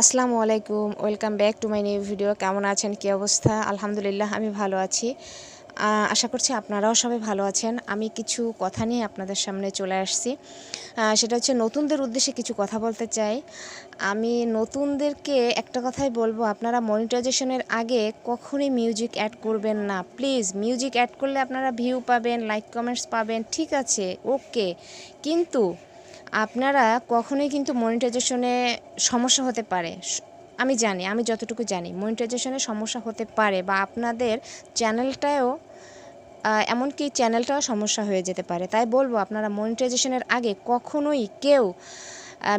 আসসালামু আলাইকুম, welcome back to my new video. কেমন আছেন? কী অবস্থা? আলহামদুলিল্লাহ, আমি ভালো আছি। আশা করছি আপনারাও সবাই ভালো আছেন। আমি কিছু কথা নিয়ে আপনাদের সামনে চলে আসছি। সেটা হচ্ছে নতুনদের উদ্দেশ্যে কিছু কথা বলতে চাই। আমি নতুনদেরকে একটা কথাই বলব, আপনারা মনিটাইজেশনের আগে কখনই মিউজিক অ্যাড করবেন না। প্লিজ, মিউজিক অ্যাড করলে আপনারা ভিউ পাবেন, লাইক কমেন্টস পাবেন, ঠিক আছে, ওকে। কিন্তু আপনারা কখনোই কিন্তু মনিটাইজেশনে সমস্যা হতে পারে। আমি জানি, আমি যতটুকু জানি মনিটাইজেশনে সমস্যা হতে পারে বা আপনাদের চ্যানেলটাও এমনকি চ্যানেলটাও সমস্যা হয়ে যেতে পারে। তাই বলব, আপনারা মনিটাইজেশনের আগে কখনোই কেউ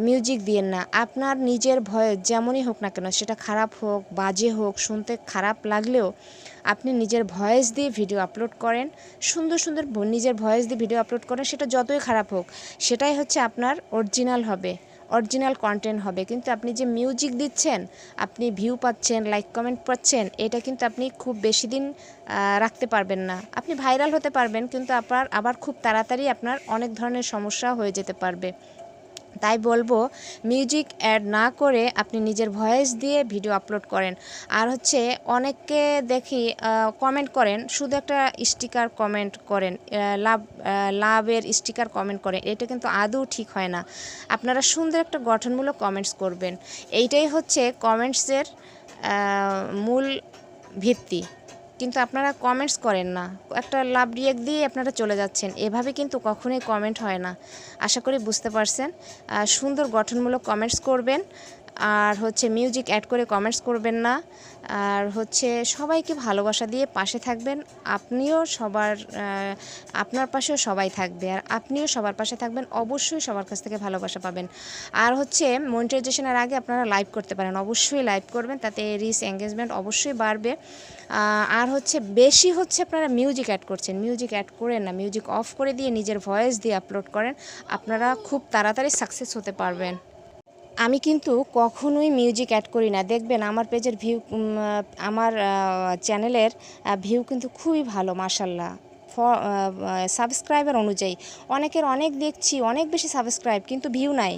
মিউজিক দিয়েন না। আপনার নিজের ভয়েস যেমনই হোক না কেন, সেটা খারাপ হোক, বাজে হোক, শুনতে খারাপ লাগলেও আপনি নিজের ভয়েস দিয়ে ভিডিও আপলোড করেন। সুন্দর সুন্দর নিজের ভয়েস দিয়ে ভিডিও আপলোড করেন, সেটা যতই খারাপ হোক, সেটাই হচ্ছে আপনার অরিজিনাল হবে অরিজিনাল কন্টেন্ট হবে। কিন্তু আপনি যে মিউজিক দিচ্ছেন, আপনি ভিউ পাচ্ছেন লাইক কমেন্ট পাচ্ছেন, এটা কিন্তু আপনি খুব বেশি দিন রাখতে পারবেন না। আপনি ভাইরাল হতে পারবেন, কিন্তু আপনার আবার খুব তাড়াতাড়ি আপনার অনেক ধরনের সমস্যা হয়ে যেতে পারবে। তাই বলব মিউজিক অ্যাড না করে আপনি নিজের ভয়েস দিয়ে ভিডিও আপলোড করেন। আর হচ্ছে অনেককে দেখি কমেন্ট করেন, শুধু একটা স্টিকার কমেন্ট করেন লাভ লাভের স্টিকার কমেন্ট করেন, এটা কিন্তু আদৌ ঠিক হয় না। আপনারা সুন্দর একটা গঠনমূলক কমেন্টস করবেন। এইটাই হচ্ছে কমেন্টসের মূল ভিত্তি। কিন্তু আপনারা কমেন্টস করেন না। একটা লাভ রিয়েক্ট দিয়ে আপনারা চলে যাচ্ছেন। এভাবে কিন্তু কখনোই কমেন্ট হয় না। আশা করি বুঝতে পারছেন। সুন্দর গঠনমূলক কমেন্টস করবেন। আর হচ্ছে মিউজিক অ্যাড করে কমেন্টস করবেন না। আর হচ্ছে সবাইকে ভালোবাসা দিয়ে পাশে থাকবেন। আপনিও সবার আপনার পাশেও সবাই থাকবে। আর আপনিও সবার পাশে থাকবেন। অবশ্যই সবার কাছ থেকে ভালোবাসা পাবেন। আর হচ্ছে মনিটাইজেশনের আগে আপনারা লাইভ করতে পারেন। অবশ্যই লাইভ করবেন। তাতে রিস এঙ্গেজমেন্ট অবশ্যই বাড়বে। আর হচ্ছে বেশি হচ্ছে আপনারা মিউজিক অ্যাড করছেন। মিউজিক অ্যাড করেন না মিউজিক অফ করে দিয়ে নিজের ভয়েস দিয়ে আপলোড করেন। আপনারা খুব তাড়াতাড়ি সাকসেস হতে পারবেন। আমি কিন্তু কখনোই মিউজিক অ্যাড করি না। দেখবেন আমার পেজের ভিউ আমার চ্যানেলের ভিউ কিন্তু খুবই ভালো মার্শাল্লাহ ফ সাবস্ক্রাইবার অনুযায়ী। অনেকের অনেক দেখছি, অনেক বেশি সাবস্ক্রাইব কিন্তু ভিউ নাই।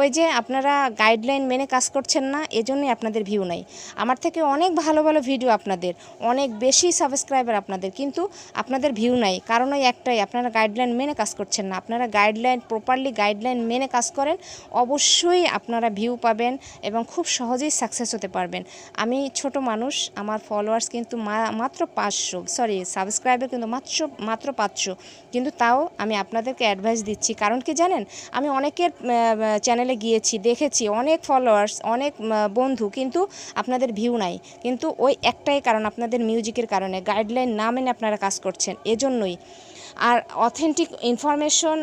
ওই যে আপনারা গাইডলাইন মেনে কাজ করছেন না, এজন্যই আপনাদের ভিউ নাই। আমার থেকে অনেক ভালো ভালো ভিডিও আপনাদের, অনেক বেশি সাবস্ক্রাইবার আপনাদের, কিন্তু আপনাদের ভিউ নাই। কারণ ওই একটাই, আপনারা গাইডলাইন মেনে কাজ করছেন না। আপনারা গাইডলাইন প্রপারলি গাইডলাইন মেনে কাজ করেন, অবশ্যই আপনারা ভিউ পাবেন এবং খুব সহজেই সাকসেস হতে পারবেন। আমি ছোট মানুষ, আমার ফলোয়ার্স কিন্তু মাত্র পাঁচশো সরি সাবস্ক্রাইবার কিন্তু মাত্র মাত্র পাঁচশো। কিন্তু তাও আমি আপনাদেরকে অ্যাডভাইস দিচ্ছি। কারণ কি জানেন? আমি অনেকের চ্যানেলে গিয়েছি, দেখেছি, অনেক ফলোয়ার্স অনেক বন্ধু, কিন্তু আপনাদের ভিউ নাই। কিন্তু ওই একটাই কারণ আপনাদের মিউজিকের কারণে গাইডলাইন না মেনে আপনারা কাজ করছেন, এজন্যই। আর অথেন্টিক ইনফরমেশন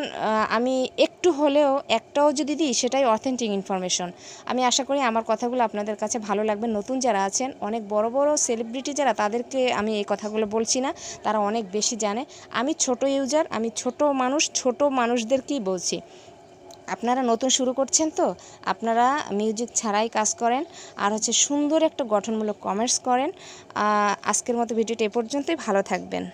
আমি একটু হলেও একটাও যদি দিই, সেটাই অথেন্টিক ইনফরমেশন আমি আশা করি আমার কথাগুলো আপনাদের কাছে ভালো লাগবে। নতুন যারা আছেন, অনেক বড় বড় সেলিব্রিটি যারা, তাদেরকে আমি এই কথাগুলো বলছি না, তারা অনেক বেশি জানে। আমি ছোট ইউজার আমি ছোট মানুষ, ছোট মানুষদেরকেই বলছি। আপনারা নতুন শুরু করছেন তো, আপনারা মিউজিক ছাড়াই কাজ করেন, আর হচ্ছে সুন্দর একটা গঠনমূলক কমেন্টস করেন। আজকের মতো ভিডিওটি এ পর্যন্তই, ভালো থাকবেন।